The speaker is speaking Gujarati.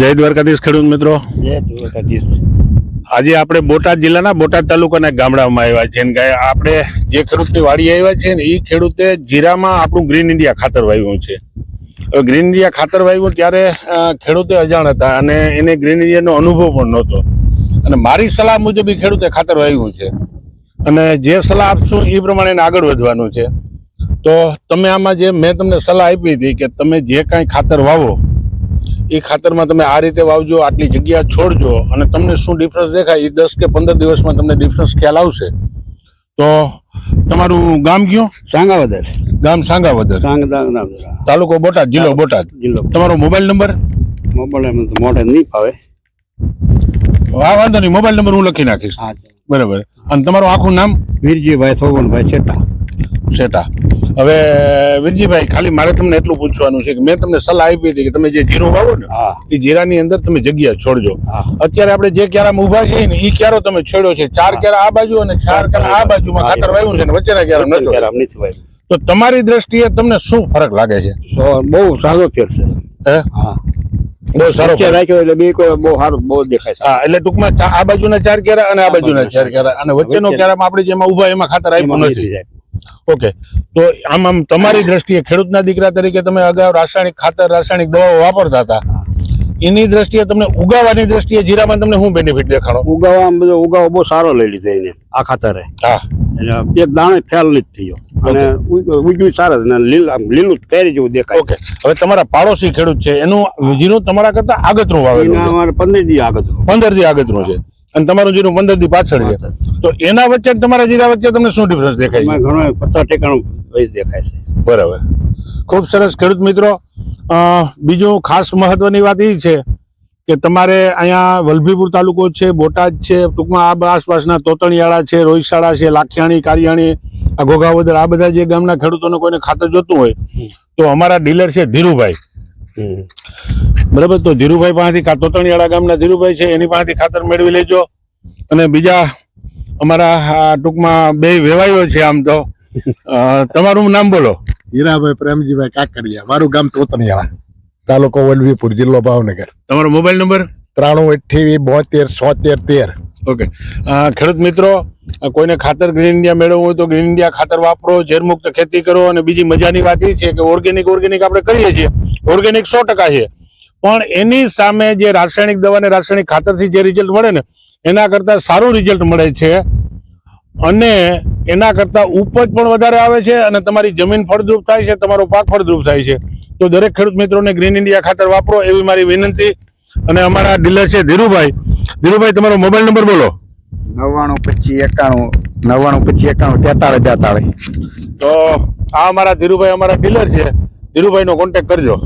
જય દ્વારકાધીશ ખેડૂત મિત્રો. જય દ્વારકાધીશ. આજે આપણે બોટાદ જિલ્લાના બોટાદ તાલુકાના ગામડામાં આવ્યા છે અને કે આપણે જે ખેડૂતની વાડી આવ્યા છે ને એ ખેડૂતે જીરામાં આપણું ગ્રીન ઇન્ડિયા ખાતર વાવ્યું છે. હવે ગ્રીન ઇન્ડિયા ખાતર વાવ્યું ત્યારે ખેડૂતે અજાણ હતા અને એને ગ્રીન ઇન્ડિયાનો અનુભવ પણ નહોતો. અને મારી સલાહ મુજબ એ ખેડૂતે ખાતર વાવ્યું છે. અને જે સલાહ આપશું એ પ્રમાણે એને આગળ વધવાનું છે. તો તમે આમાં જે મેં તમને સલાહ આપી હતી કે તમે જે કાંઈ ખાતર વાવો એ ખાતરમાં તમે આ રીતે વાવજો આટલી જગ્યા છોડજો અને તમને શું ડિફરન્સ દેખાય? એ દસ કે પંદર દિવસમાં તમને ડિફરન્સ ખ્યાલ આવશે. તો તમારું ગામ કયું? સાંગાવદર. ગામ સાંગાવદર. સાંગાવદર તાલુકો બોટાદ જિલ્લો બોટાદ. જિલ્લો તમારો મોબાઈલ નંબર? મોબાઈલ નંબર મોઢે નહીં ફાવે. હા વાંધો નહીં. મોબાઈલ નંબર હું લખી નાખીશ. બરાબર. અને તમારું આખું નામ? વીરજીભાઈ સોવનભાઈ છેટા સેટા હવે વિરજીભાઈ ખાલી મારે તમને એટલું પૂછવાનું છે કે મેં તમને સલાહ આપી હતી કે તમે જે જીરું વાવો ને એ જીરાની અંદર તમે જગ્યા છોડજો. અત્યારે આપણે જે ક્યારામાં ઊભા છીએ ને એ ક્યારો તમે છોડ્યો છે? ચાર ક્યારા આ બાજુ અને ચાર ક્યારા આ બાજુમાં ખાતર વાવ્યું છે ને વચ્ચેના ક્યારા નથી ભાઈ તો તમારી દ્રષ્ટિએ તમને શું ફરક લાગે છે? બહુ સારો ફેર છે. હે? હા. બહુ સારો રાખ્યો એટલે બે કોઈ બહુ સારું બહુ દેખાય છે. હા એટલે ટૂંકમાં આ બાજુના ચાર ક્યારા અને આ બાજુના ચાર ક્યારા. અને વચ્ચેનો વચ્ચે- ક્યારામાં આપણે જેમાં ઊભા એમાં ખાતર આપ્યું નથી. જાય. ઓકે. તો આમ આમ તમારી દ્રષ્ટિએ ખેડૂતના દીકરા તરીકે તમે અગાઉ રાસાયણિક ખાતર રાસાયણિક દવાઓ વાપરતા હતા. એની દ્રષ્ટિએ તમને ઉગાવાની દ્રષ્ટિએ જીરામાં તમને શું બેનિફિટ દેખાડો ઉગાવા બધો ઉગાવો બહુ સારો લઈ લીધો એને આ ખાતરે. હા. એટલે એક દાણે ફેલ નથી થયો. અને ઉગ્યું સારા અને લીલ ફેરી જેવું દેખાય ઓકે. હવે તમારા પાડોશી ખેડૂત છે એનું જીરું તમારા કરતા આગતરું વાવેલું અમારે પંદર દી આગળ પંદર દી આગતરું છે. અને તમારું જીરું પંદર દી પાછળ છે. તો એના વચ્ચે તમારા જીરા વચ્ચે તમને શું ડિફરન્સ દેખાય છે? ઘણો પચાસ ટેકાનું દેખાય છે. બરાબર. ખૂબ સરસ ખેડૂત મિત્રો બીજું ખાસ મહત્વની વાત એ છે કે તમારે અહીંયા વલભીપુર તાલુકો છે બોટાદ છે ટૂંકમાં આ આસપાસના તોતણિયાળા છે રોહિશાળા છે લાખિયાણી કારિયાણી આ ઘોઘાવદર આ બધા જે ગામના ખેડૂતોને કોઈને ખાતર જોતું હોય તો અમારા ડીલર છે ધીરુભાઈ. બરાબર? તો ધીરુભાઈ પાસેથી તોતણીયાળા ગામના ધીરુભાઈ છે એની પાસેથી ખાતર મેળવી લેજો. અને બીજા અમારા આ ટૂંકમાં બે વેવાઈઓ છે આમ તો. તમારું નામ બોલો. હીરાભાઈ પ્રેમજીભાઈ કાકડિયા મારું ગામ તોતણિયાળા તાલુકો વલભીપુર જિલ્લો ભાવનગર. તમારો મોબાઈલ નંબર? ત્રાણું અઠ્યાવીસ બોતેર સોતેર તેર. ઓકે. ખેડૂત મિત્રો કોઈને ખાતર ગ્રીન ઇન્ડિયા મેળવવું હોય તો ગ્રીન ઇન્ડિયા ખાતર વાપરો ઝેરમુક્ત ખેતી કરો અને બીજી મજાની વાત એ છે કે ઓર્ગેનિક ઓર્ગેનિક આપણે કરીએ છીએ. ઓર્ગેનિક સો ટકા છે. પણ એની સામે જે રાસાયણિક દવા અને રાસાયણિક ખાતરથી જે રિઝલ્ટ મળે ને એના કરતાં સારું રિઝલ્ટ મળે છે. અને એના કરતાં ઉપજ પણ વધારે આવે છે અને તમારી જમીન ફળદ્રુપ થાય છે તમારો પાક ફળદ્રુપ થાય છે. તો દરેક ખેડૂત મિત્રોને ગ્રીન ઇન્ડિયા ખાતર વાપરો એવી મારી વિનંતી. અને અમારા ડીલર છે ધીરુભાઈ. ધીરુભાઈ તમારો મોબાઈલ નંબર બોલો. નવ્વાણું પચીસ એકાણું નવ્વાણું પચીસ એકાણું તેતાળીસ બેતાળીસ. તો આ અમારા ધીરુભાઈ અમારા ડીલર છે. ધીરુભાઈનો કોન્ટેક કરજો.